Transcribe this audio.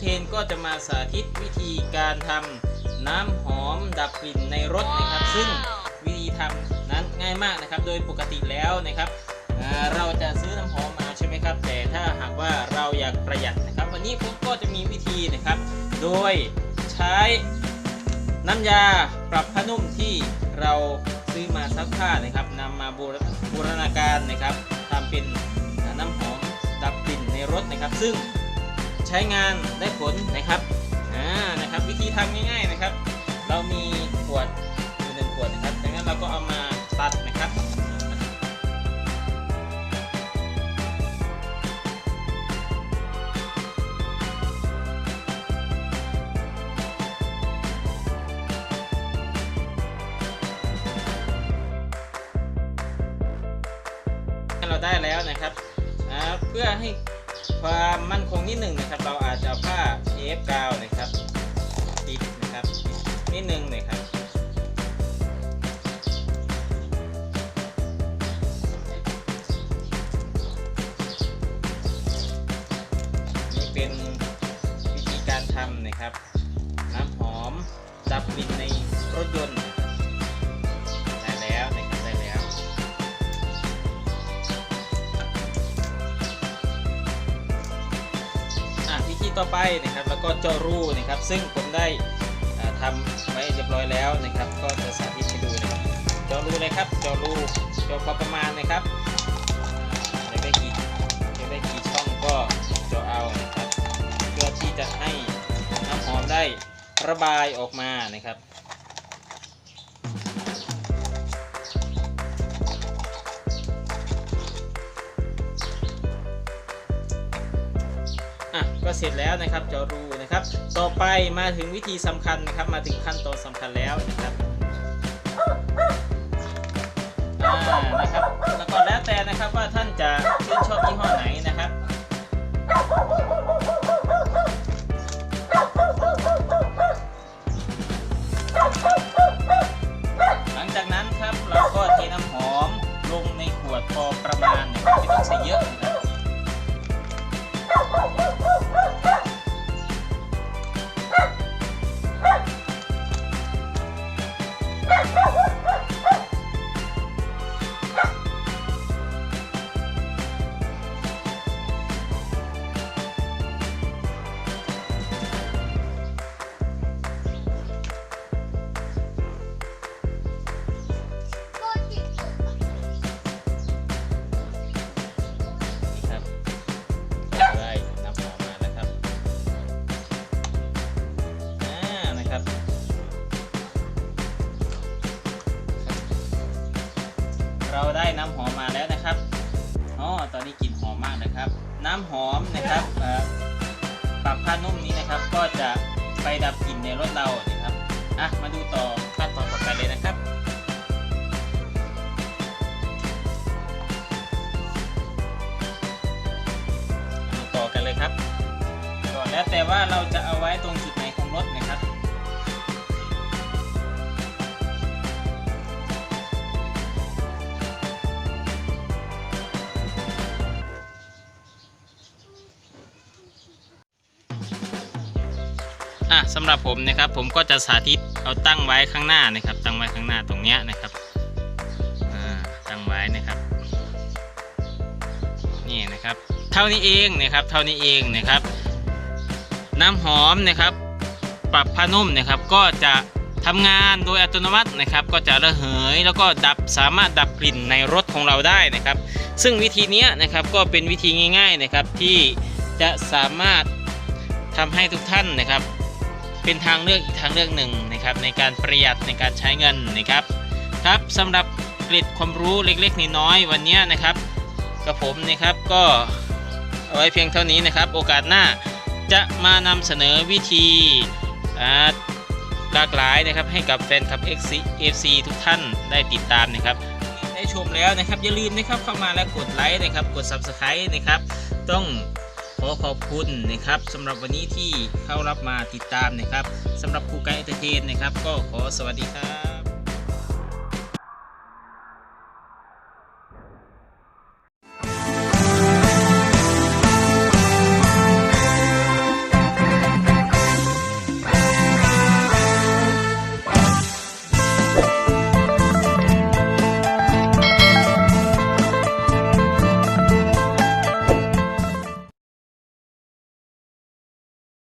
เทนก็จะมาสาธิตวิธีการทำน้ำหอมดับกลิ่นในรถนะครับ ซึ่งวิธีทำนั้นง่ายมากนะครับ โดยปกติแล้วนะครับอ่าเราจะซื้อน้ำหอมมาใช่ไหมครับ แต่ถ้าหากว่าเราอยากประหยัดนะครับ วันนี้ผมก็จะมีวิธีนะครับ โดยใช้น้ำยาปรับผ้านุ่มที่เราซื้อมาซักผ้านะครับนำมาบูรบูรณาการนะครับทำเป็นน้ำหอมดับกลิ่นในรถนะครับ ซึ่ง ใช้งานได้ผลนะครับอ่านะครับ วิธีทำง่าย ๆนะครับ เรามีขวดอยู่หนึ่งขวดนะครับดังนั้นเราก็เอามาตัดนะครับเราได้แล้วนะครับอ่าเพื่อให้ ความมั่นคงนิดหนึ่งนะครับ เราอาจจะเอาผ้าเทปกาวนะครับปิดนะครับนิดหนึ่งนะครับนี่เป็นวิธีการทำนะครับ น้ำหอมดับกลิ่นในรถยนต์ ต่อไปนะครับแล้วก็เจาะรูนะครับ ซึ่งผมได้อ่าทำไว้เรียบร้อยแล้วนะครับ ก็จะสาธิตให้ดูนะครับเจาะรูนะครับเจาะรูเจาะพอประมาณนะครับอยากได้กี่อยากได้กี่ช่องก็เจาะเอานะครับเพื่อที่จะให้น้ำหอมได้ระบายออกมานะครับ อะก็เสร็จแล้วนะครับเจาะรูนะครับ ต่อไปมาถึงวิธีสำคัญนะครับ มาถึงขั้นตอนสำคัญแล้วนะครับ น้ำหอมนะครับปรับผ้านุ่มนี้นะครับ ก็จะไปดับกลิ่นในรถเรานะครับอะมาดูต่อขั้นตอนต่อไปเลยนะครับต่อกันเลยครับก็แล้วแต่ว่าเราจะเอาไว้ตรงจุดไหนของรถนะครับ อะสำหรับผมนะครับผมก็จะสาธิตเอาตั้งไว้ข้างหน้านะครับ ตั้งไว้ข้างหน้าตรงเนี้ยนะครับอ่าตั้งไว้นะครับนี่นะครับเท่านี้เองนะครับเท่านี้เองนะครับ น้ำหอมนะครับ ปรับผ้านุ่มนะครับก็จะทำงานโดยอัตโนมัตินะครับ ก็จะระเหยแล้วก็ดับสามารถดับกลิ่นในรถของเราได้นะครับ ซึ่งวิธีนี้นะครับก็เป็นวิธีง่าย ๆนะครับที่จะสามารถทำให้ทุกท่านนะครับ เป็นทางเลือกอีกทางเลือกหนึ่งนะครับในการประหยัดในการใช้เงินนะครับครับสำหรับเกร็ดความรู้เล็กๆน้อยๆวันนี้นะครับกับผมนะครับก็เอาไว้เพียงเท่านี้นะครับ โอกาสหน้าจะมานำเสนอวิธีหลากหลายนะครับให้กับแฟนคลับ FC ทุกท่านได้ติดตามนะครับได้ชมแล้วนะครับอย่าลืมนะครับเข้ามาแล้วกดไลค์นะครับกด Subscribe นะครับต้อง อขอบคุณนะครับสำหรับวันนี้ที่เข้ารับมาติดตามนะครับสำหรับครูไกด์เอเตเทนนะครับ ก็ขอสวัสดีครับ